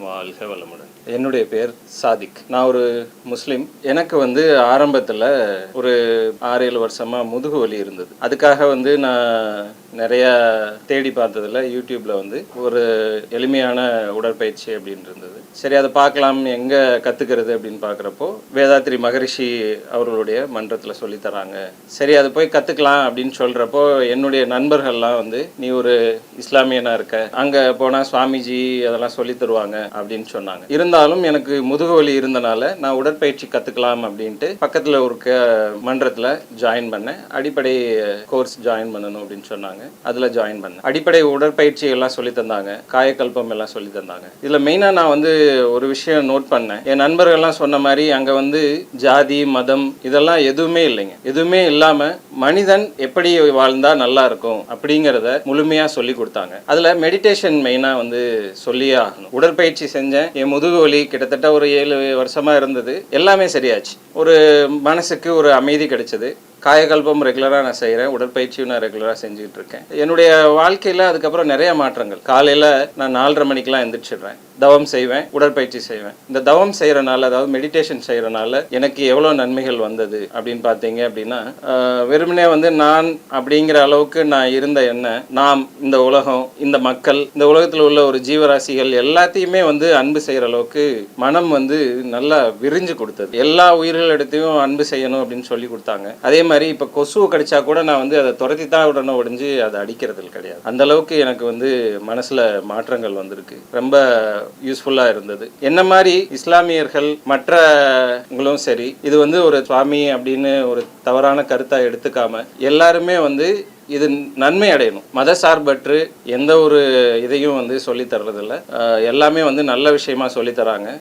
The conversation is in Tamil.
வாழ்க வளமுடன். என்னுடைய பேர் சாதிக். நான் ஒரு முஸ்லீம். எனக்கு வந்து ஆரம்பத்தில் ஒரு ஆறு ஏழு வருஷமாக முதுகு வலி இருந்தது. அதுக்காக வந்து நான் நிறையா தேடி பார்த்ததில் யூடியூப்பில் வந்து ஒரு எளிமையான உடற்பயிற்சி அப்படின்னு இருந்தது சரி அதை பார்க்கலாம் எங்கே கற்றுக்கிறது அப்படின்னு பார்க்குறப்போ வேதாத்ரி மகரிஷி அவர்களுடைய மன்றத்தில் சொல்லித் தராங்க சரி அதை போய் கற்றுக்கலாம் அப்படின்னு சொல்கிறப்போ என்னுடைய நண்பர்கள்லாம் வந்து நீ ஒரு இஸ்லாமியனாக இருக்க அங்கே போனால் சுவாமிஜி அதெல்லாம் சொல்லி தருவாங்க அப்படின்னு சொன்னாங்க. இருந்தாலும் எனக்கு முதுகு வலி இருந்தனால நான் உடற்பயிற்சி கற்றுக்கலாம் அப்படின்ட்டு பக்கத்தில் ஒரு க மன்றத்தில் ஜாயின் பண்ணேன். அடிப்படை கோர்ஸ் ஜாயின் பண்ணணும் அப்படின்னு சொன்னாங்க. அதில் ஜாயின் பண்ணேன். அடிப்படை உடற்பயிற்சி எல்லாம் சொல்லி தந்தாங்க. காயக்கல்பம் எல்லாம் சொல்லி தந்தாங்க. இதில் மெயினாக நான் வந்து ஒரு விஷயம் நோட் பண்ணேன். என் நண்பர்கள்லாம் சொன்ன மாதிரி அங்கே வந்து ஜாதி மதம் இதெல்லாம் எதுவுமே இல்லைங்க. எதுவுமே இல்லாமல் மனிதன் எப்படி வாழ்ந்தா நல்லா இருக்கும் அப்படிங்கிறத முழுமையாக சொல்லி கொடுத்தாங்க. அதில் மெடிடேஷன் மெயினாக வந்து சொல்லியே ஆகணும். உடற்பயிற்சி செஞ்சேன். என் முதுகு வலி கிட்டத்தட்ட ஒரு ஏழு வருஷமாக இருந்தது. எல்லாமே சரியாச்சு. ஒரு மனசுக்கு ஒரு அமைதி கிடைச்சது. காயகல்பம் ரெகுலராக நான் செய்கிறேன் உடற்பயிற்சியும் நான் ரெகுலராக செஞ்சுக்கிட்டு இருக்கேன். என்னுடைய வாழ்க்கையில் அதுக்கப்புறம் நிறைய மாற்றங்கள். காலையில் நான் நாலரை மணிக்கெலாம் எந்திரிச்சிடுறேன். தவம் செய்வேன் உடற்பயிற்சி செய்வேன். இந்த தவம் செய்கிறனால அதாவது மெடிடேஷன் செய்கிறனால எனக்கு எவ்வளோ நன்மைகள் வந்தது அப்படின்னு பார்த்தீங்க அப்படின்னா வெறுமனே வந்து நான் அப்படிங்கிற அளவுக்கு நான் இருந்த என்ன நாம் இந்த உலகம் இந்த மக்கள் இந்த உலகத்தில் உள்ள ஒரு ஜீவராசிகள் எல்லாத்தையுமே வந்து அன்பு செய்கிற அளவுக்கு மனம் வந்து நல்லா விரிஞ்சு கொடுத்தது. எல்லா உயிர்களிடத்தையும் அன்பு செய்யணும் அப்படின்னு சொல்லி கொடுத்தாங்க. அதே மாதிரி இப்போ கொசுவை கடிச்சா கூட நான் வந்து அதை துரத்தி தான் உடனே ஒடிஞ்சு அதை அடிக்கிறது கிடையாது. அந்த அளவுக்கு எனக்கு வந்து மனசுல மாற்றங்கள் வந்திருக்கு. ரொம்ப யூஸ்ஃபுல்லாக இருந்தது. என்ன மாதிரி இஸ்லாமியர்கள் மற்றவங்களும் சரி இது வந்து ஒரு சுவாமி அப்படின்னு ஒரு தவறான கருத்தாக எடுத்துக்காம எல்லாருமே வந்து இது நன்மை அடையணும். மத சார்பற்று எந்த ஒரு இதையும் வந்து சொல்லி தர்றதில்ல. எல்லாமே வந்து நல்ல விஷயமா சொல்லி தராங்க.